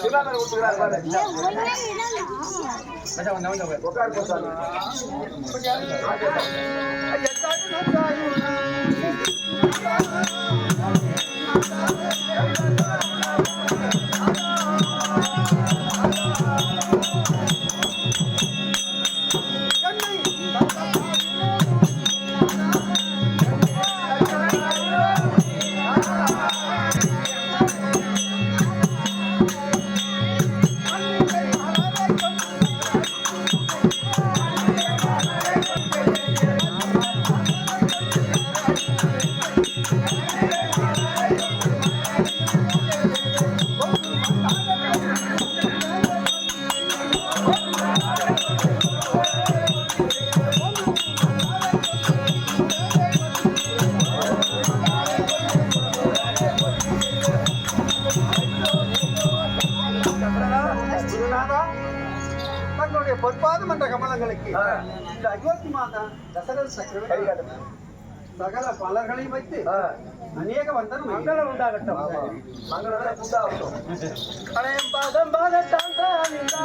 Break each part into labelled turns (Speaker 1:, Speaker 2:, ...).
Speaker 1: 没办法，我没
Speaker 2: 办法。你我那
Speaker 1: 你
Speaker 3: 在哪？
Speaker 4: 阿姐，我不有？
Speaker 1: 我过来，我过来。
Speaker 2: 不行，阿姐，阿姐，阿，இந்த அயோத்தி மாதா தசரத சக்கரவர்த்தி. சகல பலர்களையும் வைத்து. அநேக வந்தனம்
Speaker 1: மங்களம் உண்டாகட்டும். மங்களம் உண்டாகட்டும்
Speaker 2: பாதம் பாதத்தான் தானிந்தா.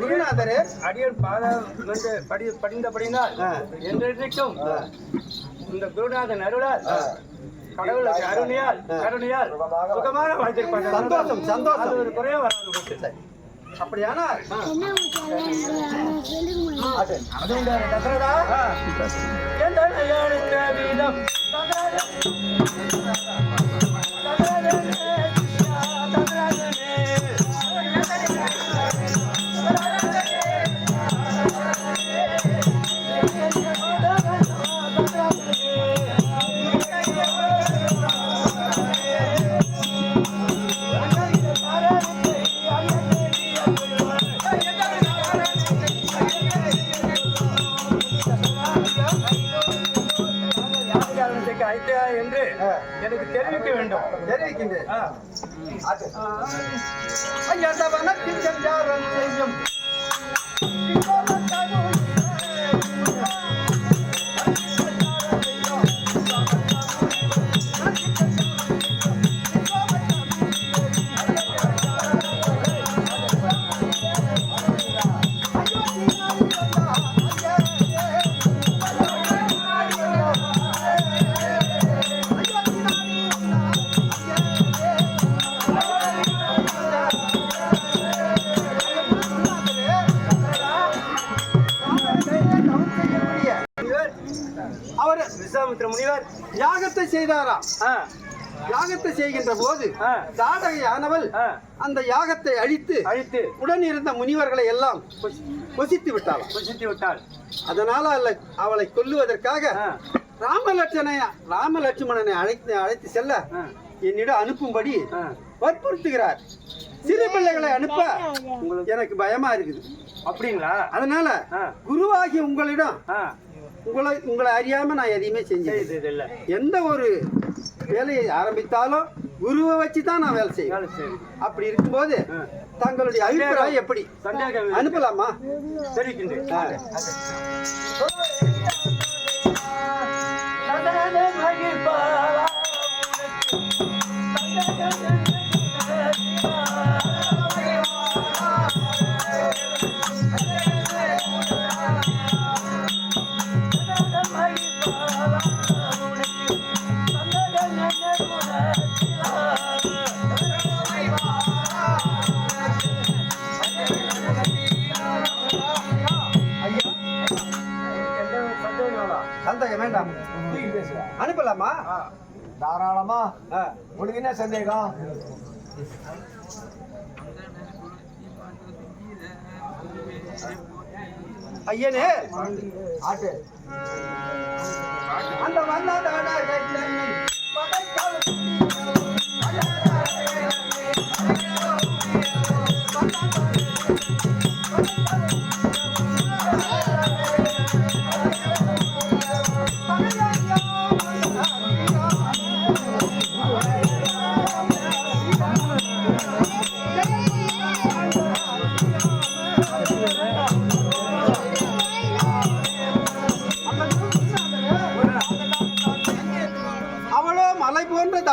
Speaker 2: குருநாதரே
Speaker 4: அடியன் பாதம் படி படிந்தபடினால். என்றென்றைக்கும். இந்த குருநாதன் அருளால் கடவுளுக்கு அருணையால் கருணையால் சுகமாக வாழ்த்திருப்பாங்க
Speaker 2: சந்தோஷம், சந்தோஷம்.
Speaker 4: ஒரு குறையா வராது.
Speaker 2: அப்படியானால்
Speaker 4: தசரதா எந்த நையாளுக்க
Speaker 2: அது
Speaker 4: ஐயா
Speaker 1: ஆட்டு.
Speaker 2: ஐயதவனத்தின் செஞ்சாரம் செய்யும்
Speaker 4: விஸ்வாமித்திர முனிவர்
Speaker 2: யாகத்தை செய்தாராம்
Speaker 4: ஆ,
Speaker 2: யாகத்தை செய்கின்ற போது
Speaker 4: ஆ.
Speaker 2: தாடகையானவள்
Speaker 4: ஆ,
Speaker 2: அந்த யாகத்தை அழித்து
Speaker 4: அழித்து
Speaker 2: உடன் இருந்த முனிவர்களை எல்லாம் பொசித்து விட்டாளாம்
Speaker 4: புசித்து விட்டாள்.
Speaker 2: அதனால அல்ல- அவளை கொல்லுவதற்காக
Speaker 4: ஆ,
Speaker 2: ராமலட்சணை ராமலட்சுமணனை அழைத்து அழைத்து செல்ல
Speaker 4: ஆ,
Speaker 2: என்னிடம் அனுப்பும்படி
Speaker 4: ஆ.
Speaker 2: வற்புறுத்துகிறார். சிறு பிள்ளைகளை அனுப்ப எனக்கு பயமா இருக்குது.
Speaker 4: அப்படிங்களா?
Speaker 2: அதனால
Speaker 4: ஆ.
Speaker 2: குருவாகி உங்களிடம்
Speaker 4: ஆ,
Speaker 2: உங்களை உங்களை அறியாம நான் எதையுமே செஞ்சேன் எந்த ஒரு வேலையை ஆரம்பித்தாலும் குருவை வச்சு தான் நான் வேலை செய்வேன். அப்படி இருக்கும்போது. தங்களுடைய அபிப்பிராயம் எப்படி? அனுப்பலாமா?
Speaker 4: தெரிவிக்கின்றேன்.
Speaker 1: தாராளமா.
Speaker 2: ஆ.
Speaker 1: என்ன சந்தேகம்?
Speaker 2: ஐயனே!
Speaker 1: ஆட்டு.
Speaker 2: அந்த வந்தாதான அவளோ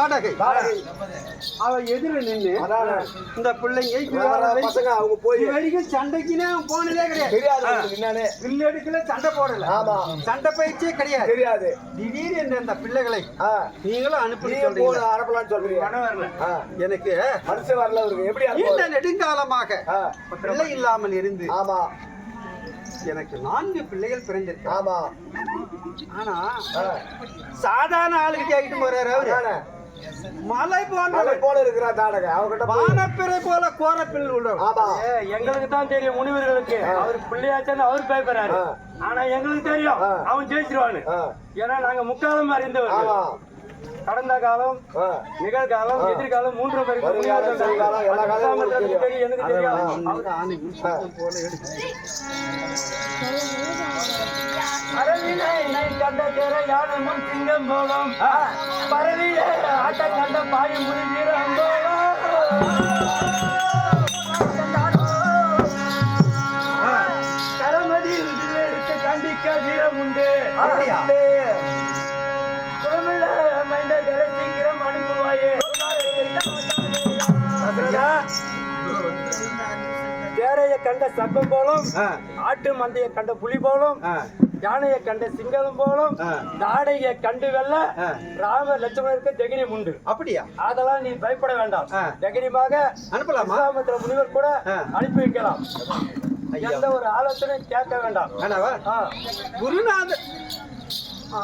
Speaker 2: போன்ற தாடகை
Speaker 1: தாடகை.
Speaker 2: அவ எதிர
Speaker 1: அதானே.
Speaker 2: இந்த பிள்ளைங்க
Speaker 1: அவங்க போய்
Speaker 2: வரைக்கும் சண்டைக்குன்னு அவன் போனதே கிடையாது
Speaker 1: தெரியாது
Speaker 2: வில் எடுக்கல சண்டை போடல
Speaker 1: ஆமா.
Speaker 2: சண்டை பயிற்சியே கிடையாது
Speaker 1: தெரியாது
Speaker 2: திடீர் என்ற இந்த பிள்ளைகளை. நீங்களும் அனுப்பி
Speaker 1: போன
Speaker 2: சொல்றீங்க. எனக்கு
Speaker 1: மனுஷன் வரல இவருக்கு எப்படி அனுப்புவாரு?
Speaker 2: நெடுங்காலமாக. பிள்ளை இல்லாமல் இருந்து
Speaker 1: ஆமா
Speaker 2: எனக்கு நான்கு பிள்ளைகள் பிறந்திருக்கு
Speaker 1: ஆமா
Speaker 2: ஆனா. சாதாரண ஆளுகிட்ட ஆகிட்டு போறாரு அவரு. மலை போன்ற
Speaker 1: மலை போல இருக்கிறா தாடகை. அவகிட்ட போய்
Speaker 2: வானப்பிறை போல கோரப்பில்
Speaker 4: ஏ, எங்களுக்கு தான் தெரியும் முனிவர்களுக்கு. அவர் பிள்ளையாச்சான்னு அவர் பயப்படுறாரு. ஆனா எங்களுக்கு தெரியும். அவன் ஜெயிச்சிருவான்னு. ஏன்னா நாங்க முக்காலம் அறிந்தவர்கள்.
Speaker 1: ஆமா.
Speaker 4: கடந்த காலம். நிகழ்காலம். எதிர்காலம் மூன்று எனக்கு தெரியும்.
Speaker 2: போல
Speaker 4: கண்ட தேர யானை முன் சிங்கம் போலும். பரவிய ஆட்ட கண்ட பாயும் முடிஞ்சீரம் கரமதியில் எடுத்து கண்டிக்க வீரம் உண்டு? குரமில்ல மைந்த சீக்கிரம் அனுப்புவாயே.
Speaker 2: ஐயா,
Speaker 4: தேரைய கண்ட சர்ப்பம் போலும் ஆட்டு மந்தைய கண்ட புலி போலும் யானையை கண்ட சிங்கம் போலும்
Speaker 2: ஆ.
Speaker 4: தாடையை கண்டு வெல்ல. ராம லட்சுமணருக்கு தைரியம் உண்டு
Speaker 2: அப்படியா
Speaker 4: அதெல்லாம் நீ பயப்பட வேண்டாம். தைரியமாக
Speaker 2: அனுப்பலாமா
Speaker 4: விஸ்வாமித்திர முனிவர் கூட. அனுப்பி வைக்கலாம். எந்த ஒரு ஆலோசனையும் கேட்க வேண்டாம்.
Speaker 2: குருநாதர் ஆ,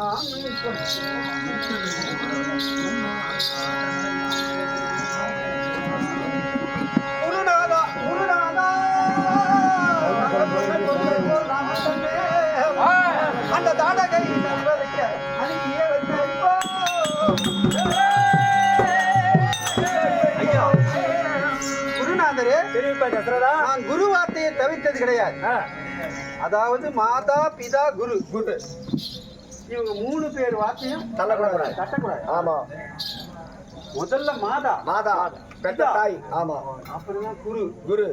Speaker 4: தசரதா
Speaker 2: நான் குரு வார்த்தையை தவிர்த்தது கிடையாது. அதாவது மாதா பிதா குரு. குரு. இவங்க மூணு பேர் வார்த்தையும்
Speaker 1: தள்ளக்கூடாது.
Speaker 2: தட்டக்கூடாது.
Speaker 1: ஆமா.
Speaker 2: முதல்ல மாதா.
Speaker 1: மாதா. பெத்த தாய். ஆமா.
Speaker 2: அப்புறமா குரு.
Speaker 1: குரு.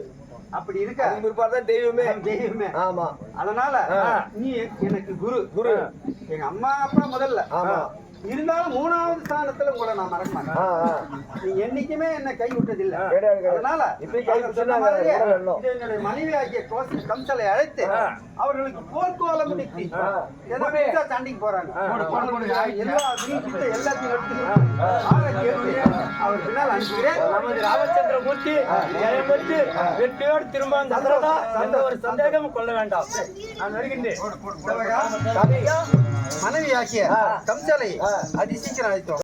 Speaker 2: அப்படி இருக்க.
Speaker 1: அதுக்கு பிற்பாடு தான் தெய்வமே.
Speaker 2: தெய்வமே.
Speaker 1: ஆமா.
Speaker 2: அதனால. நீ எனக்கு குரு.
Speaker 1: குரு.
Speaker 2: எங்க அம்மா அப்பா முதல்ல.
Speaker 1: ஆமா.
Speaker 2: இருந்தாலும் மூணாவது ஸ்தானத்துல உங்களை நான் மறக்க மாட்டேன். நீ என்னைக்குமே என்ன கை விட்டதில்லை. அதனால என்னுடைய மனைவி ஆகிய கோச- கம்சலை அழைத்து. அவர்களுக்கு போர்க்கோலம். ஏன்னா புதுசா சண்டைக்கு போறாங்க. எல்லா வீட்டுல எல்லாத்தையும் எடுத்து ஆளை கேட்டு அவர் பின்னால் அனுப்புகிறேன்.
Speaker 4: நமது ராமச்சந்திர மூர்த்தி ஜெயம்பெற்று வெற்றியோடு திரும்ப அந்த ஒரு சந்தேகமும் கொள்ள வேண்டாம். நான் வருகின்றேன்.
Speaker 2: மனைவி ஆகிய கம்சலை
Speaker 1: ஆ.
Speaker 2: அதி சீக்கிரம் அழைத்தோம்